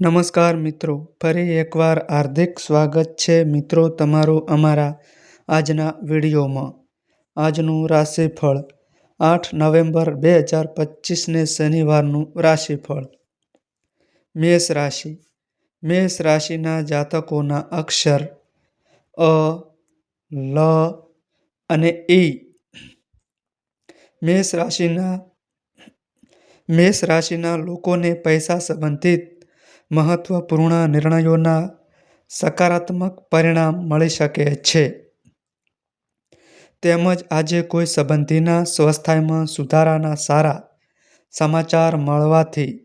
નમસ્કાર મિત્રો, ફરી એકવાર હાર્દિક સ્વાગત છે મિત્રો તમારું અમારા આજના વિડીયોમાં. આજનું રાશિફળ આઠ નવેમ્બર બે હજાર પચીસને શનિવારનું રાશિફળ. મેષ રાશિ. મેષ રાશિના જાતકોના અક્ષર અ, લ અને ઈ મેષ રાશિના મેષ રાશિના લોકોને પૈસા સંબંધિત મહત્વપૂર્ણ નિર્ણયોના સકારાત્મક પરિણામ મળી શકે છે. તેમજ આજે કોઈ સંબંધીના સ્વાસ્થ્યમાં સુધારાના સારા સમાચાર મળવાથી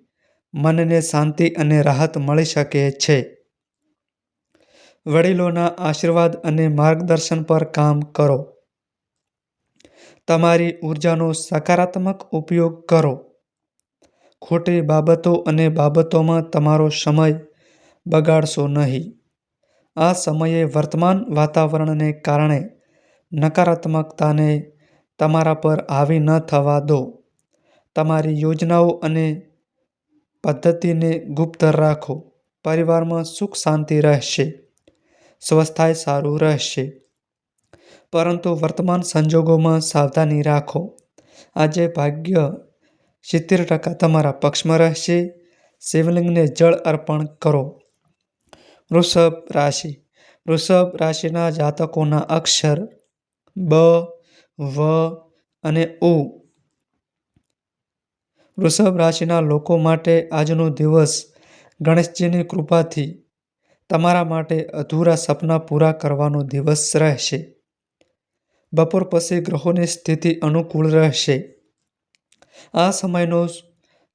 મનને શાંતિ અને રાહત મળી શકે છે. વડીલોના આશીર્વાદ અને માર્ગદર્શન પર કામ કરો. તમારી ઉર્જાનો સકારાત્મક ઉપયોગ કરો. ખોટી બાબતો અને બાબતોમાં તમારો સમય બગાડશો નહીં. આ સમયે વર્તમાન વાતાવરણને કારણે નકારાત્મકતાને તમારા પર હાવી ન થવા દો. તમારી યોજનાઓ અને પદ્ધતિને ગુપ્ત રાખો. પરિવારમાં સુખ શાંતિ રહેશે. સ્વસ્થાય સારું રહેશે. પરંતુ વર્તમાન સંજોગોમાં સાવધાની રાખો. આજે ભાગ્ય સિત્તેર ટકા તમારા પક્ષમાં રહેશે. શિવલિંગને જળ અર્પણ કરો. વૃષભ રાશિ. વૃષભ રાશિના જાતકોના અક્ષર બ, વ અને ઉ. વૃષભ રાશિના લોકો માટે આજનો દિવસ ગણેશજીની કૃપાથી તમારા માટે અધૂરા સપના પૂરા કરવાનો દિવસ રહેશે. બપોર પછી ગ્રહોની સ્થિતિ અનુકૂળ રહેશે. આ સમયનો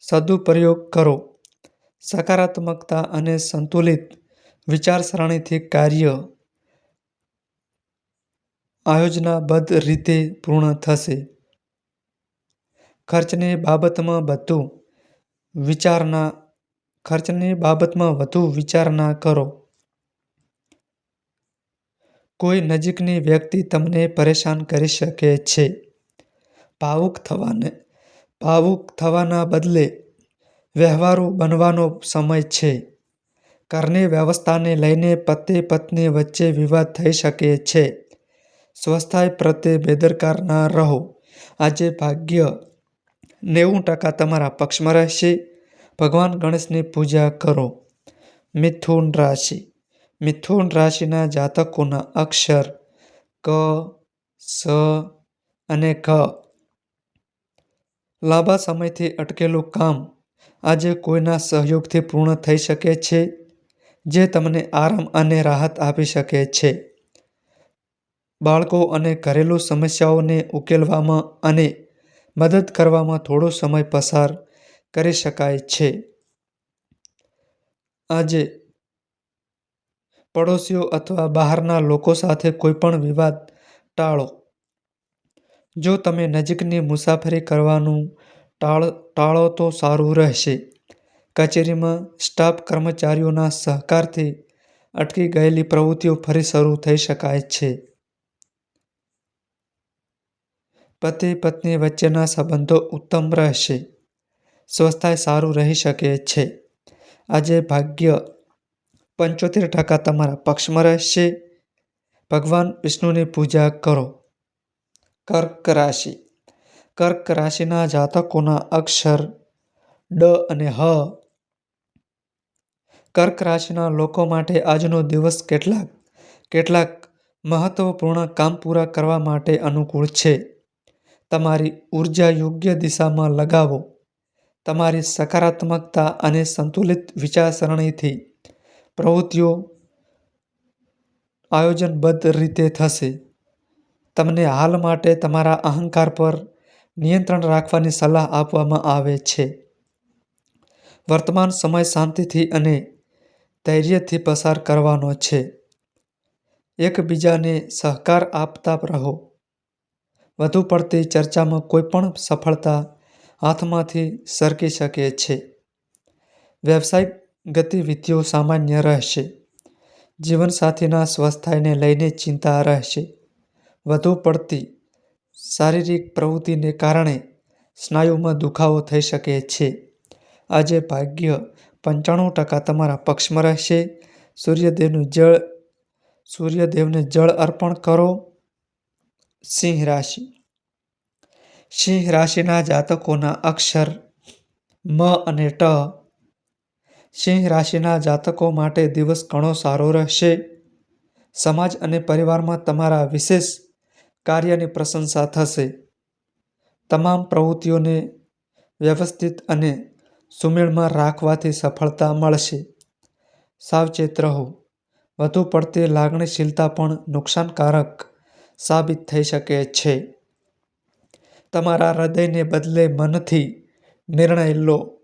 સદુપયોગ કરો. સકારાત્મકતા અને સંતુલિત વિચારસરણીથી કાર્ય આયોજનાબદ્ધ રીતે પૂર્ણ થશે. ખર્ચની બાબતમાં વધુ વિચારણા, ખર્ચની બાબતમાં વધુ વિચારણા કરો. કોઈ નજીકની વ્યક્તિ તમને પરેશાન કરી શકે છે. ભાવુક થવાને ભાવુક થવાના બદલે વ્યવહારુ બનવાનો સમય છે. ઘરની વ્યવસ્થાને લઈને પતિ પત્ની વચ્ચે વિવાદ થઈ શકે છે. સ્વસ્થાય પ્રત્યે બેદરકાર ના રહો. આજે ભાગ્ય નેવું ટકા તમારા પક્ષમાં રહેશે. ભગવાન ગણેશની પૂજા કરો. મિથુન રાશિ. મિથુન રાશિના જાતકોના અક્ષર ક, સ અને ઘ. લાંબા સમયથી અટકેલું કામ આજે કોઈના સહયોગથી પૂર્ણ થઈ શકે છે, જે તમને આરામ અને રાહત આપી શકે છે. બાળકો અને ઘરેલું સમસ્યાઓને ઉકેલવામાં અને મદદ કરવામાં થોડો સમય પસાર કરી શકાય છે. આજે પડોશીઓ અથવા બહારના લોકો સાથે કોઈપણ વિવાદ, ટાળો જો તમે નજીકની મુસાફરી કરવાનું ટાળ, ટાળો તો સારું રહેશે. કચેરીમાં સ્ટાફ કર્મચારીઓના સહકારથી અટકી ગયેલી પ્રવૃત્તિઓ ફરી શરૂ થઈ શકાય છે. પતિ, પત્ની વચ્ચેના સંબંધો ઉત્તમ રહેશે. સ્વસ્થાય સારું રહી શકે છે. આજે ભાગ્ય પંચોતેર ટકા તમારા પક્ષમાં રહેશે. ભગવાન વિષ્ણુની પૂજા કરો. કર્ક રાશિ. કર્ક રાશિના જાતકોના અક્ષર ડ અને હ. કર્ક રાશિના લોકો માટે આજનો દિવસ કેટલાક કેટલાક મહત્વપૂર્ણ કામ પૂરા કરવા માટે અનુકૂળ છે. તમારી ઊર્જા યોગ્ય દિશામાં લગાવો. તમારી સકારાત્મકતા અને સંતુલિત વિચારસરણીથી પ્રવૃત્તિઓ આયોજનબદ્ધ રીતે થશે. તમને હાલ માટે તમારા અહંકાર પર નિયંત્રણ રાખવાની સલાહ આપવામાં આવે છે. વર્તમાન સમય શાંતિથી અને ધૈર્યથી પસાર કરવાનો છે. એકબીજાને સહકાર આપતા રહો. વધુ પડતી ચર્ચામાં કોઈપણ સફળતા હાથમાંથી સરકી શકે છે. વ્યવસાયિક ગતિવિધિઓ સામાન્ય રહેશે. જીવનસાથીના સ્વસ્થાયને લઈને ચિંતા રહેશે. વધુ પડતી શારીરિક પ્રવૃત્તિને કારણે સ્નાયુમાં દુખાવો થઈ શકે છે. આજે ભાગ્ય પંચાણું ટકા તમારા પક્ષમાં રહેશે. સૂર્યદેવનું જળ, સૂર્યદેવને જળ અર્પણ કરો. સિંહ રાશિ. સિંહ રાશિના જાતકોના અક્ષર મ અને ટ. સિંહ રાશિના જાતકો માટે દિવસ ઘણો સારો રહેશે. સમાજ અને પરિવારમાં તમારા વિશેષ કાર્યની પ્રશંસા થશે. તમામ પ્રવૃત્તિઓને વ્યવસ્થિત અને સુમેળમાં રાખવાથી સફળતા મળશે. સાવચેત રહો. વધુ પડતી લાગણીશીલતા પણ નુકસાનકારક સાબિત થઈ શકે છે. તમારા હૃદયને બદલે મનથી નિર્ણય લો.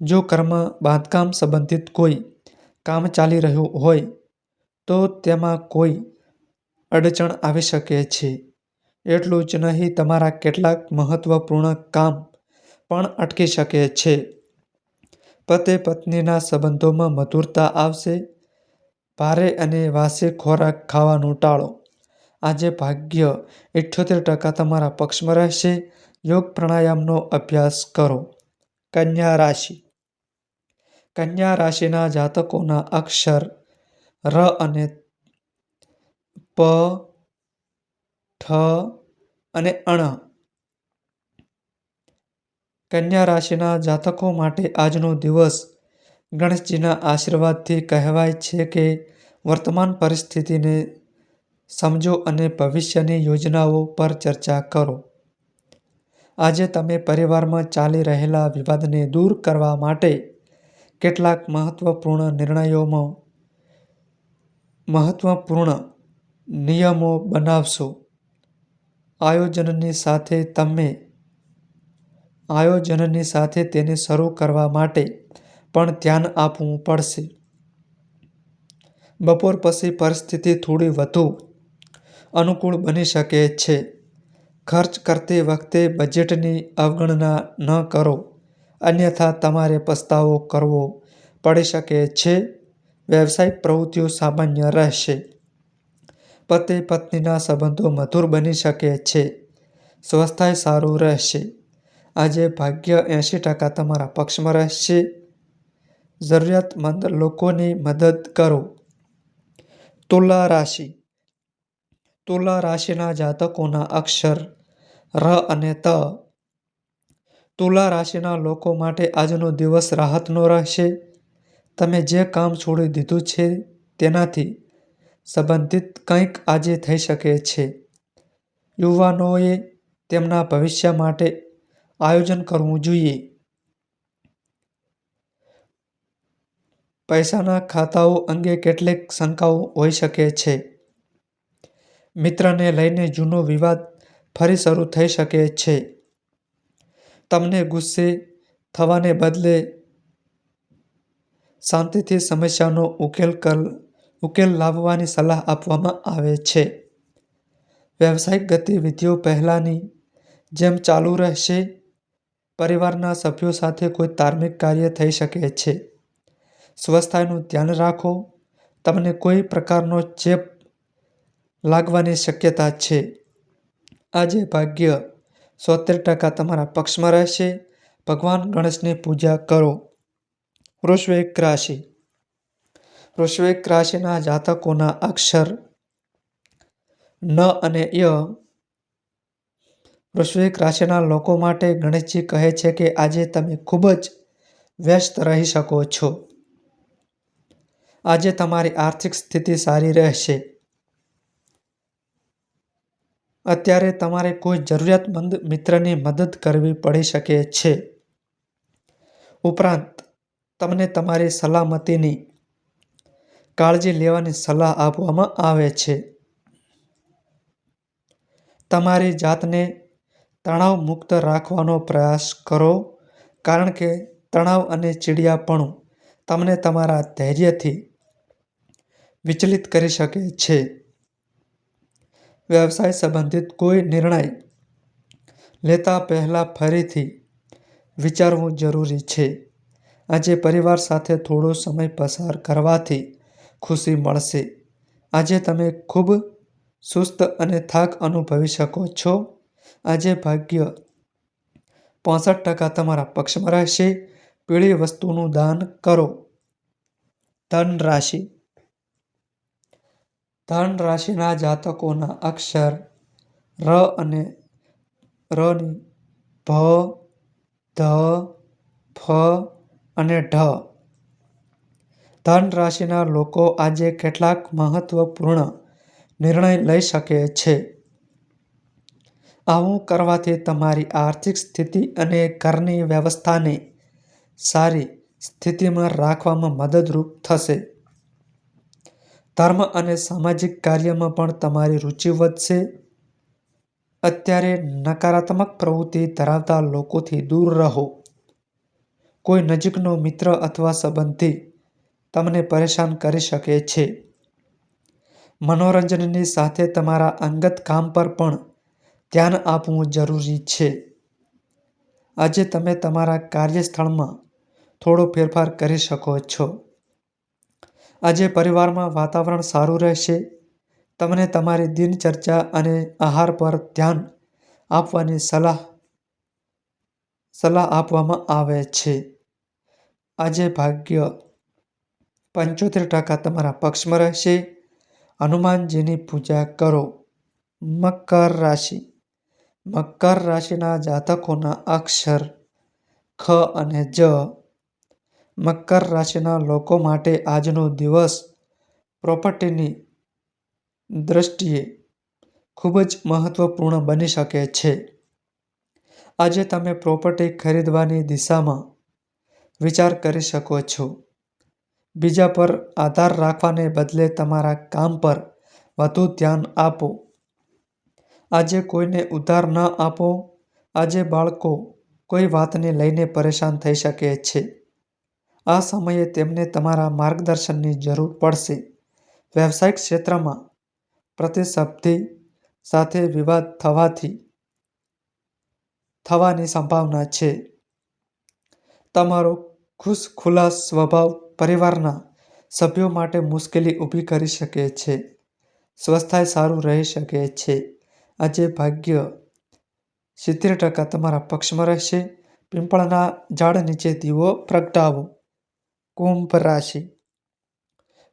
જો કર્મ બાંધકામ સંબંધિત કોઈ કામ ચાલી રહ્યું હોય, તો તેમાં કોઈ અડચણ આવી શકે છે. એટલું જ નહીં, તમારા કેટલાક મહત્વપૂર્ણ કામ પણ અટકી શકે છે. પતિ પત્નીના સંબંધોમાં મધુરતા આવશે. ભારે અને વાસી ખોરાક ખાવાનું ટાળો. આજે ભાગ્ય ઇઠ્યોતેર ટકા તમારા પક્ષમાં રહેશે. યોગ પ્રાણાયામનો અભ્યાસ કરો. કન્યા રાશિ. કન્યા રાશિના જાતકોના અક્ષર ર અને પ ઠ અને અણ. કન્યા રાશિના જાતકો માટે આજનો દિવસ ગણેશજીના આશીર્વાદથી કહેવાય છે કે વર્તમાન પરિસ્થિતિને સમજો અને ભવિષ્યની યોજનાઓ પર ચર્ચા કરો. આજે તમે પરિવારમાં ચાલી રહેલા વિવાદને દૂર કરવા માટે કેટલાક મહત્વપૂર્ણ નિર્ણયોમાં મહત્વપૂર્ણ નિયમો બનાવશો. આયોજનની સાથે તમે આયોજનની સાથે તેને શરૂ કરવા માટે પણ ધ્યાન આપવું પડશે. બપોર પછી પરિસ્થિતિ થોડી વધુ અનુકૂળ બની શકે છે. ખર્ચ કરતી વખતે બજેટની અવગણના ન કરો, અન્યથા તમારે પસ્તાવો કરવો પડી શકે છે. વ્યવસાયિક પ્રવૃત્તિઓ સામાન્ય રહેશે. પતિ પત્નીના સંબંધો મધુર બની શકે છે. સ્વાસ્થ્ય સારું રહેશે. આજે ભાગ્ય એંશી ટકા તમારા પક્ષમાં રહેશે. જરૂરિયાતમંદ લોકોની મદદ કરો. તુલા રાશિ. તુલા રાશિના જાતકોના અક્ષર ર અને ત. તુલા રાશિના લોકો માટે આજનો દિવસ રાહતનો રહેશે. તમે જે કામ છોડી દીધું છે તેનાથી સંબંધિત કંઈક આજે થઈ શકે છે. યુવાનોએ તેમના ભવિષ્ય માટે આયોજન કરવું જોઈએ. પૈસાના ખાતાઓ અંગે કેટલીક શંકાઓ હોઈ શકે છે. મિત્રને લઈને જૂનો વિવાદ ફરી શરૂ થઈ શકે છે. તમને ગુસ્સે થવાને બદલે શાંતિથી સમસ્યાનો ઉકેલ ઉકેલ લાવવાની સલાહ આપવામાં આવે છે. વ્યવસાયિક ગતિવિધિઓ પહેલાંની જેમ ચાલુ રહેશે. પરિવારના સભ્યો સાથે કોઈ ધાર્મિક કાર્ય થઈ શકે છે. સ્વસ્થતાનું ધ્યાન રાખો. તમને કોઈ પ્રકારનો ચેપ લાગવાની શક્યતા છે. આજે ભાગ્ય સોતેર ટકા તમારા પક્ષમાં રહેશે. ભગવાન ગણેશની પૂજા કરો. વૃશ્ચિક રાશિ. વૃશ્ચિક રાશિના જાતકોના અક્ષર ન અને ય વૃશ્વિક રાશિના લોકો માટે ગણેશજી કહે છે કે આજે તમે ખૂબ જ વ્યસ્ત રહી શકો છો. આજે તમારી આર્થિક સ્થિતિ સારી રહેશે. અત્યારે તમારે કોઈ જરૂરિયાતમંદ મિત્રની મદદ કરવી પડી શકે છે. ઉપરાંત, તમને તમારી સલામતીની કાળજી લેવાની સલાહ આપવામાં આવે છે. તમારી જાતને તણાવ મુક્ત રાખવાનો પ્રયાસ કરો, કારણ કે તણાવ અને ચીડિયાપણું તમને તમારા ધૈર્યથી વિચલિત કરી શકે છે. વ્યવસાય સંબંધિત કોઈ નિર્ણય લેતા પહેલાં ફરીથી વિચારવું જરૂરી છે. આજે પરિવાર સાથે થોડો સમય પસાર કરવાથી ખુશી મળશે. આજે તમે ખૂબ સુસ્ત અને થાક અનુભવી શકો છો. આજે ભાગ્ય પાસઠ ટકા તમારા પક્ષમાં રહેશે. પીળી વસ્તુનું દાન કરો. ધન રાશિ. ધન રાશિના જાતકોના અક્ષર ર અને રની ભ, ધ, ફ અને ઢ. ધન રાશિના લોકો આજે કેટલાક મહત્વપૂર્ણ નિર્ણય લઈ શકે છે. આવું કરવાથી તમારી આર્થિક સ્થિતિ અને ઘરની વ્યવસ્થાને સારી સ્થિતિમાં રાખવામાં મદદરૂપ થશે. ધર્મ અને સામાજિક કાર્યમાં પણ તમારી રુચિ વધશે. અત્યારે નકારાત્મક પ્રવૃત્તિ ધરાવતા લોકોથી દૂર રહો. કોઈ નજીકનો મિત્ર અથવા સંબંધી તમને પરેશાન કરી શકે છે. મનોરંજનની સાથે તમારા અંગત કામ પર પણ ધ્યાન આપવું જરૂરી છે. આજે તમે તમારા કાર્યસ્થળમાં થોડો ફેરફાર કરી શકો છો. આજે પરિવારમાં વાતાવરણ સારું રહેશે. તમને તમારી દિનચર્ચા અને આહાર પર ધ્યાન આપવાની સલાહ સલાહ આપવામાં આવે છે. આજે ભાગ્ય પંચોતેર ટકા તમારા પક્ષમાં રહેશે. હનુમાનજીની પૂજા કરો. મકર રાશિ. મકર રાશિના જાતકોના અક્ષર ખ અને જ. મકર રાશિના લોકો માટે આજનો દિવસ પ્રોપર્ટીની દ્રષ્ટિએ ખૂબ જ મહત્વપૂર્ણ બની શકે છે. આજે તમે પ્રોપર્ટી ખરીદવાની દિશામાં વિચાર કરી શકો છો. બીજા પર આધાર રાખવાને બદલે તમારા કામ પર વધુ ધ્યાન આપો. આજે કોઈને ઉધાર ન આપો. આજે બાળકો કોઈ વાતને લઈને પરેશાન થઈ શકે છે. આ સમયે તેમને તમારા માર્ગદર્શનની જરૂર પડશે. વ્યવસાયિક ક્ષેત્રમાં પ્રતિશબ્ધિ સાથે વિવાદ થવાથી થવાની સંભાવના છે. તમારો ખુશખુલ્લા સ્વભાવ પરિવારના સભ્યો માટે મુશ્કેલી ઊભી કરી શકે છે. સ્વાસ્થ્ય સારું રહી શકે છે. આજે ભાગ્ય સિત્તેર ટકા તમારા પક્ષમાં રહેશે. પીંપળના ઝાડ નીચે દીવો પ્રગટાવો. કુંભ રાશિ.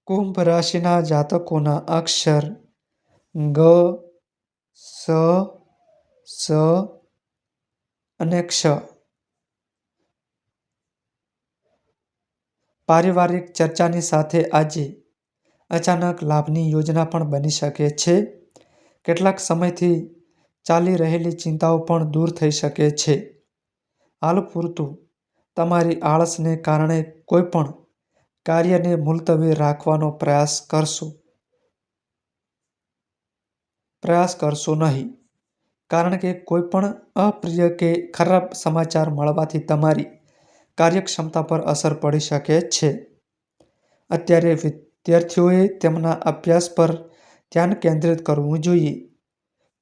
કુંભ રાશિના જાતકોના અક્ષર ગ, સ સ અને ક્ષ. પારિવારિક ચર્ચાની સાથે આજે અચાનક લાભની યોજના પણ બની શકે છે. કેટલાક સમયથી ચાલી રહેલી ચિંતાઓ પણ દૂર થઈ શકે છે. હાલ પૂરતું તમારી આળસને કારણે કોઈ પણ કાર્યને મુલતવી રાખવાનો પ્રયાસ કરશો. પ્રયાસ કરશો નહીં. કારણ કે કોઈપણ અપ્રિય કે ખરાબ સમાચાર મળવાથી તમારી કાર્યક્ષમતા પર અસર પડી શકે છે. અત્યારે વિદ્યાર્થીઓએ તેમના અભ્યાસ પર ધ્યાન કેન્દ્રિત કરવું જોઈએ.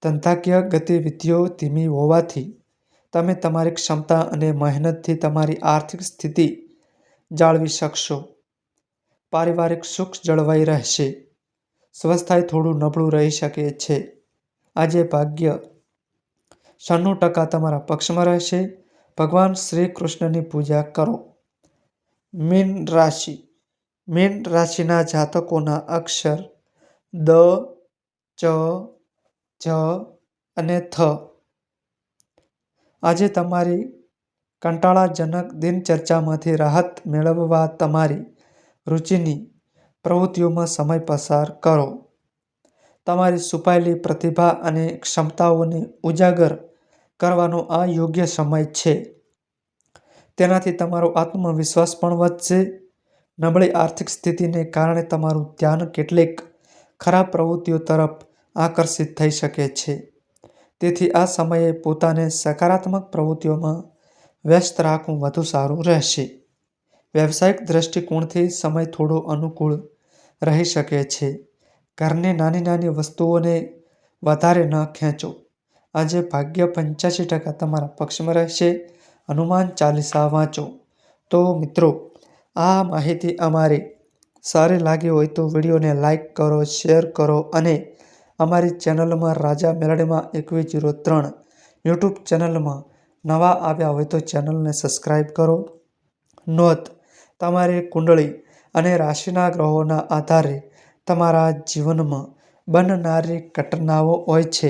ધંધાકીય ગતિવિધિઓ ધીમી હોવાથી તમે તમારી ક્ષમતા અને મહેનતથી તમારી આર્થિક સ્થિતિ જાળવી શકશો. પારિવારિક સુખ જળવાઈ રહેશે. સ્વસ્થાય થોડું નબળું રહી શકે છે. આજે ભાગ્ય. છન્નું ટકા તમારા પક્ષમાં રહેશે. ભગવાન શ્રી કૃષ્ણની પૂજા કરો. મીન રાશિ. મીન રાશિના જાતકોના અક્ષર દ, ચ, જ અને થ. આજે તમારી કંટાળાજનક દિનચર્ચામાંથી રાહત મેળવવા તમારી રુચિની પ્રવૃત્તિઓમાં સમય પસાર કરો. તમારી છુપાયેલી પ્રતિભા અને ક્ષમતાઓને ઉજાગર કરવાનો આ યોગ્ય સમય છે. તેનાથી તમારો આત્મવિશ્વાસ પણ વધશે. નબળી આર્થિક સ્થિતિને કારણે તમારું ધ્યાન કેટલીક ખરાબ પ્રવૃત્તિઓ તરફ આકર્ષિત થઈ શકે છે. તેથી આ સમયે પોતાને સકારાત્મક પ્રવૃત્તિઓમાં વ્યસ્ત રાખવું વધુ સારું રહેશે. વ્યવસાયિક દ્રષ્ટિકોણથી સમય થોડો અનુકૂળ રહી શકે છે. ઘરની નાની નાની વસ્તુઓને વધારે ન ખેંચો. આજે ભાગ્ય પંચ્યાસી ટકા તમારા પક્ષમાં રહેશે. હનુમાન ચાલીસા વાંચો. તો મિત્રો, આ માહિતી અમારી સારી લાગી હોય તો વિડીયોને લાઈક કરો, શેર કરો અને અમારી ચેનલમાં રાજા મેલડીમાં એકવીસ જીરો ત્રણ યુટ્યુબ ચેનલમાં નવા આવ્યા હોય તો ચેનલને સબસ્ક્રાઈબ કરો. નોંધ, તમારી કુંડળી અને રાશિના ગ્રહોના આધારે તમારા જીવનમાં બનનારી ઘટનાઓ હોય છે.